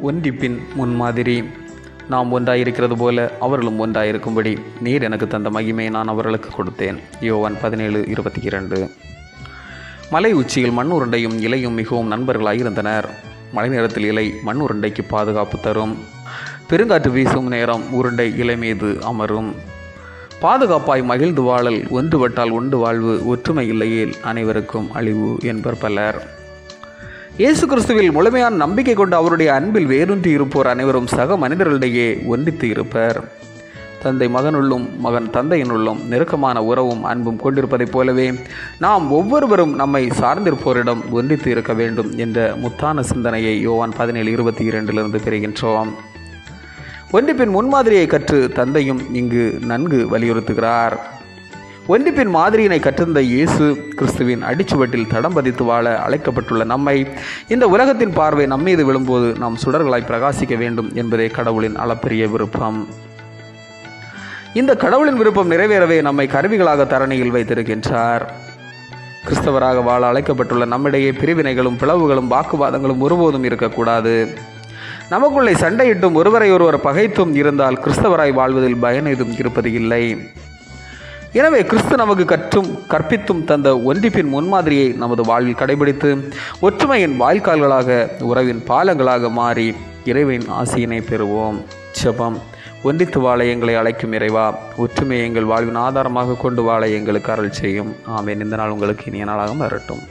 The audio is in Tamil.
ஒன்றிப்பின் முன்மாதிரி. நாம் ஒன்றாயிருக்கிறது போல அவர்களும் ஒன்றாயிருக்கும்படி நீர் எனக்கு தந்த மகிமையை நான் அவர்களுக்கு கொடுத்தேன். யோவான் பதினேழு இருபத்தி இரண்டு மலை உச்சியில் மண் உருண்டையும் இலையும் மிகவும் நண்பர்களாயிருந்தனர். மழை நேரத்தில் இலை மண் உருண்டைக்கு பாதுகாப்பு தரும். பெருங்காற்று வீசும் நேரம் உருண்டை இலை மீது அமரும். பாதுகாப்பாய் மகிழ்ந்து வாழல் ஒன்றுபட்டால் உண்டு வாழ்வு ஒற்றுமை இல்லையேல் அனைவருக்கும் அழிவு என்பர் பலர். இயேசு கிறிஸ்துவில் முழுமையான நம்பிக்கை கொண்டு அவருடைய அன்பில் வேரூன்றி இருப்போர் அனைவரும் சக மனிதர்களிடையே ஒன்றித்து இருப்பர். தந்தை மகனுள்ளும் மகன் தந்தையினுள்ளும் நெருக்கமான உறவும் அன்பும் கொண்டிருப்பதைப் போலவே நாம் ஒவ்வொருவரும் நம்மை சார்ந்திருப்போரிடம் ஒன்றித்து இருக்க வேண்டும் என்ற முத்தான சிந்தனையை யோவான் பதினேழு இருபத்தி இரண்டிலிருந்து பெறுகின்றோம். ஒன்றிப்பின் முன்மாதிரியை கற்று தந்தையும் இங்கு நன்கு வலியுறுத்துகிறார். ஒன்றிப்பின் மாதிரியினை கற்றிருந்த இயேசு கிறிஸ்துவின் அடிச்சுவட்டில் தடம் பதித்து வாழ அழைக்கப்பட்டுள்ள நம்மை இந்த உலகத்தின் பார்வை நம்மீது விழும்போது நாம் சுடர்களாய் பிரகாசிக்க வேண்டும் என்பதே கடவுளின் அளப்பரிய விருப்பம். இந்த கடவுளின் விருப்பம் நிறைவேறவே நம்மை கருவிகளாக தரணியில் வைத்திருக்கின்றார். கிறிஸ்தவராக வாழ அழைக்கப்பட்டுள்ள நம்மிடையே பிரிவினைகளும் பிளவுகளும் வாக்குவாதங்களும் ஒருபோதும் இருக்கக்கூடாது. நமக்குள்ளே சண்டையிட்டும் ஒருவரை ஒருவர் பகைத்தும் இருந்தால் கிறிஸ்தவராய் வாழ்வதில் பயன் எதுவும் இருப்பது இல்லை எனவே கிறிஸ்து நமக்கு கற்றும் கற்பித்தும் தந்த ஒன்றிப்பின் முன்மாதிரியை நமது வாழ்வில் கடைபிடித்து ஒற்றுமையின் வாய்க்கால்களாக உறவின் பாலங்களாக மாறி இறைவின் ஆசையினை பெறுவோம். செபம் ஒன்றித்து வாழ எங்களை அழைக்கும் இறைவா ஒற்றுமையை எங்கள் வாழ்வின் ஆதாரமாக கொண்டு வாழ எங்களுக்கு அருள் செய்யும். ஆமேன். இந்த நாள் உங்களுக்கு இனிய நாளாக வரட்டும்